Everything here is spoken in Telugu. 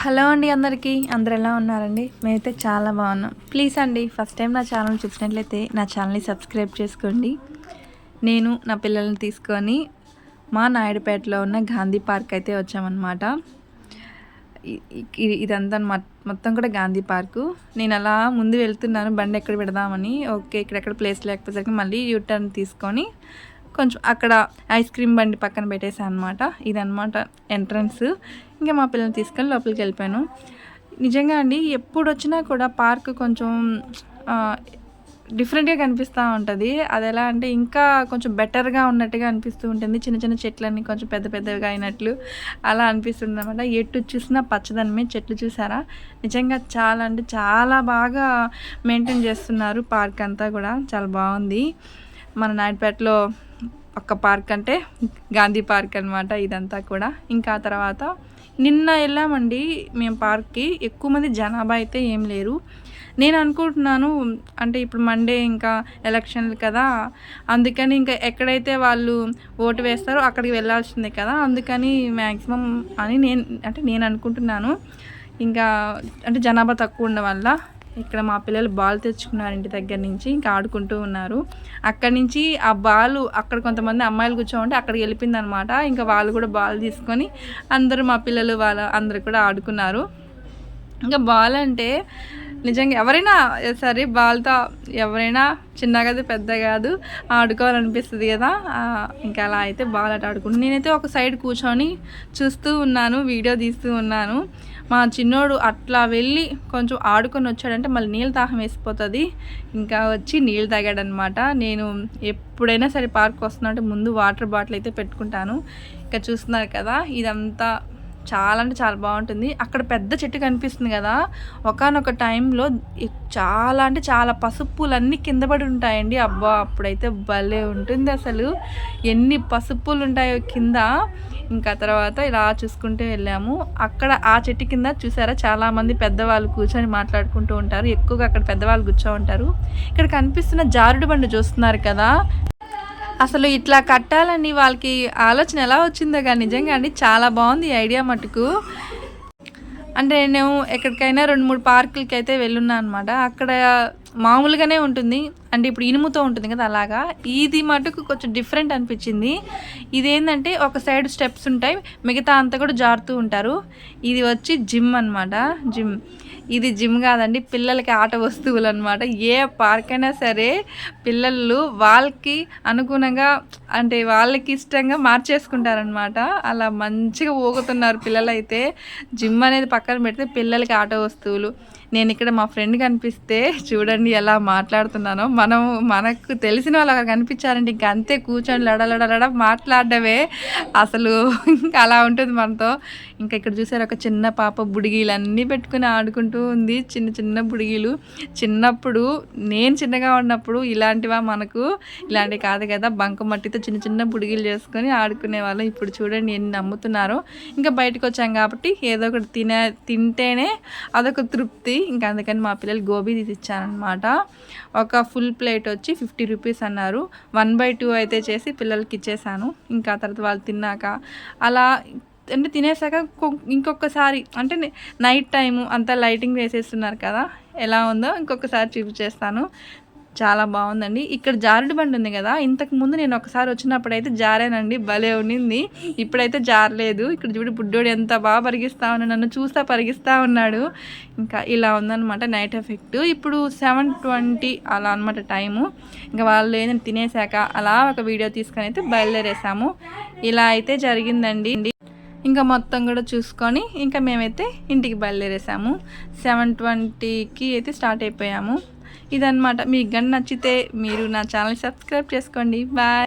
హలో అండి అందరికీ. అందరు ఎలా ఉన్నారండి? మేమైతే చాలా బాగున్నాం. ప్లీజ్ అండి ఫస్ట్ టైం నా ఛానల్ చూసినట్లయితే నా ఛానల్ని సబ్స్క్రైబ్ చేసుకోండి. నేను నా పిల్లల్ని తీసుకొని మా నాయుడుపేటలో ఉన్న గాంధీ పార్క్ అయితే వచ్చామన్నమాట. ఇదంతా మొత్తం కూడా గాంధీ పార్కు. నేను అలా ముందు వెళ్తున్నాను బండి ఎక్కడ పెడదామని. ఓకే ఇక్కడెక్కడ ప్లేస్ లేకపోతే మళ్ళీ యూటర్న్ తీసుకొని కొంచెం అక్కడ ఐస్ క్రీమ్ బండి పక్కన పెట్టేశాను అనమాట ఇదనమాట ఎంట్రన్స్. ఇంకా మా పిల్లల్ని తీసుకొని లోపలికి వెళ్ళిపోయాను. నిజంగా అండి ఎప్పుడు వచ్చినా కూడా పార్క్ కొంచెం డిఫరెంట్గా కనిపిస్తూ ఉంటుంది. అది ఎలా అంటే ఇంకా కొంచెం బెటర్గా ఉన్నట్టుగా అనిపిస్తూ ఉంటుంది. చిన్న చిన్న చెట్లన్నీ కొంచెం పెద్ద పెద్దగా అయినట్లు అలా అనిపిస్తుంది అనమాట ఎటు చూసినా పచ్చదనమే. చెట్లు చూసారా? నిజంగా చాలా అంటే చాలా బాగా మెయింటైన్ చేస్తున్నారు పార్క్ అంతా కూడా. చాలా బాగుంది. మన నాయుడుపేటలో ఒక పార్క్ అంటే గాంధీ పార్క్ అనమాట ఇదంతా కూడా. ఇంకా ఆ తర్వాత నిన్న వెళ్ళామండి మేము పార్క్కి. ఎక్కువ మంది జనాభా అయితే ఏం లేరు. నేను అనుకుంటున్నాను అంటే ఇప్పుడు మండే ఇంకా ఎలక్షన్లు కదా అందుకని ఇంకా ఎక్కడైతే వాళ్ళు ఓటు వేస్తారో అక్కడికి వెళ్ళాల్సిందే కదా అందుకని మ్యాక్సిమం అని నేను అంటే నేను అనుకుంటున్నాను. ఇంకా అంటే జనాభా తక్కువ ఉండడం వల్ల ఇక్కడ మా పిల్లలు బాల్ తెచ్చుకున్నారు ఇంటి దగ్గర నుంచి ఇంకా ఆడుకుంటూ ఉన్నారు. అక్కడి నుంచి ఆ బాల్ అక్కడ కొంతమంది అమ్మాయిలు కూర్చోమంటే అక్కడికి వెళ్ళిపోయింది అనమాట ఇంకా వాళ్ళు కూడా బాల్ తీసుకొని అందరూ మా పిల్లలు వాళ్ళ అందరు కూడా ఆడుకున్నారు. ఇంకా బాల్ అంటే నిజంగా ఎవరైనా సరే బాల్తో ఎవరైనా చిన్న కాదు పెద్ద కాదు ఆడుకోవాలనిపిస్తుంది కదా. ఇంకా అలా అయితే బాల్ ఆట ఆడుకుంటున్నాను నేనైతే ఒక సైడ్ కూర్చొని చూస్తూ ఉన్నాను వీడియో తీస్తూ ఉన్నాను. మా చిన్నోడు అట్లా వెళ్ళి కొంచెం ఆడుకొని వచ్చాడంటే మళ్ళీ నీళ్ళు దాహం వేసిపోతుంది. ఇంకా వచ్చి నీళ్ళు తాగాడనమాట. నేను ఎప్పుడైనా సరే పార్క్ వస్తున్నట్టు ముందు వాటర్ బాటిల్ అయితే పెట్టుకుంటాను. ఇంకా చూస్తున్నారు కదా ఇదంతా చాలా అంటే చాలా బాగుంటుంది. అక్కడ పెద్ద చెట్టు కనిపిస్తుంది కదా ఒకనొక టైంలో చాలా అంటే చాలా పసుపులన్నీ కింద పడి ఉంటాయండి. అబ్బా అప్పుడైతే భలే ఉంటుంది అసలు. ఎన్ని పసుపులు ఉంటాయో కింద. ఇంకా తర్వాత ఇలా చూసుకుంటూ వెళ్ళాము. అక్కడ ఆ చెట్టు కింద చూసారా చాలామంది పెద్దవాళ్ళు కూర్చొని మాట్లాడుకుంటూ ఉంటారు. ఎక్కువగా అక్కడ పెద్దవాళ్ళు కూర్చో ఉంటారు. ఇక్కడ కనిపిస్తున్న జారుడు బండి చూస్తున్నారు కదా అసలు ఇట్లా కట్టాలని వాళ్ళకి ఆలోచన ఎలా వచ్చిందో కానీ నిజంగా అండి చాలా బాగుంది ఈ ఐడియా మటుకు. అంటే నేను ఎక్కడికైనా రెండు మూడు పార్కులకి అయితే వెళ్ళున్నా అనమాట అక్కడ మామూలుగానే ఉంటుంది. అంటే ఇప్పుడు ఇనుముతో ఉంటుంది కదా అలాగా. ఇది మటుకు కొంచెం డిఫరెంట్ అనిపించింది. ఇదేంటంటే ఒక సైడ్ స్టెప్స్ ఉంటాయి. మిగతా అంతా కూడా జారుతూ ఉంటారు. ఇది వచ్చి జిమ్ అన్నమాట. జిమ్ ఇది జిమ్ కాదండి పిల్లలకి ఆట వస్తువులు అనమాట ఏ పార్క్ అయినా సరే పిల్లలు వాళ్ళకి అనుగుణంగా అంటే వాళ్ళకి ఇష్టంగా మార్చేసుకుంటారనమాట అలా మంచిగా ఊగుతున్నారు పిల్లలైతే. జిమ్ అనేది పక్కన పెడితే పిల్లలకి ఆట వస్తువులు. నేను ఇక్కడ మా ఫ్రెండ్ కనిపిస్తే చూడండి ఎలా మాట్లాడుతున్నానో. మనం మనకు తెలిసిన వాళ్ళు అక్కడ కనిపించారంటే ఇంకా అంతే కూర్చొని లడలడలడ మాట్లాడడమే అసలు ఇంకా అలా ఉంటుంది మనతో. ఇంకా ఇక్కడ చూసారు ఒక చిన్న పాప బుడిగీలు అన్నీ పెట్టుకుని ఆడుకుంటూ ఉంది. చిన్న చిన్న బుడిగీలు. చిన్నప్పుడు నేను చిన్నగా ఉన్నప్పుడు ఇలాంటివా మనకు? ఇలాంటివి కాదు కదా బంక మట్టితో చిన్న చిన్న బుడిగీలు చేసుకొని ఆడుకునే వాళ్ళం. ఇప్పుడు చూడండి ఎన్ని నమ్ముతున్నారో. ఇంకా బయటకు వచ్చాం కాబట్టి ఏదో ఒకటి తినే తింటేనే అదొక తృప్తి. ఇంకా అందుకని మా పిల్లలు గోబీ తీసి ఇచ్చానమాట ఒక ఫుల్ ప్లేట్ వచ్చి ఫిఫ్టీ రూపీస్ అన్నారు. వన్ బై టూ అయితే చేసి పిల్లలకి ఇచ్చేసాను. ఇంకా తర్వాత వాళ్ళు తిన్నాక అలా అంటే తినేసాక ఇంకొకసారి అంటే నైట్ టైము అంతా లైటింగ్ వేసేస్తున్నారు కదా ఎలా ఉందో ఇంకొకసారి చూపించేస్తాను. చాలా బాగుందండి. ఇక్కడ జారుడు బండి ఉంది కదా ఇంతకు ముందు నేను ఒకసారి వచ్చినప్పుడైతే జారానండి భలే ఉండింది ఇప్పుడైతే జారలేదు. ఇక్కడ చూడు బుడ్డోడు ఎంత బాగా పరిగిస్తా ఉన్నాడు నన్ను చూస్తా పరిగిస్తా ఉన్నాడు. ఇంకా ఇలా ఉందన్నమాట నైట్ ఎఫెక్ట్. ఇప్పుడు సెవెన్ ట్వంటీ అలా అనమాట టైము. ఇంకా వాళ్ళు ఏదైనా తినేసాక అలా ఒక వీడియో తీసుకొని అయితే బయలుదేరేసాము. ఇలా అయితే జరిగిందండి. ఇంకా మొత్తం కూడా చూసుకొని ఇంకా మేమైతే ఇంటికి బయలుదేరేసాము. సెవెన్ ట్వంటీకి అయితే స్టార్ట్ అయిపోయాము. ఇదన్నమాట. మీకు కానీ నచ్చితే మీరు నా ఛానల్ సబ్స్క్రైబ్ చేసుకోండి. బాయ్.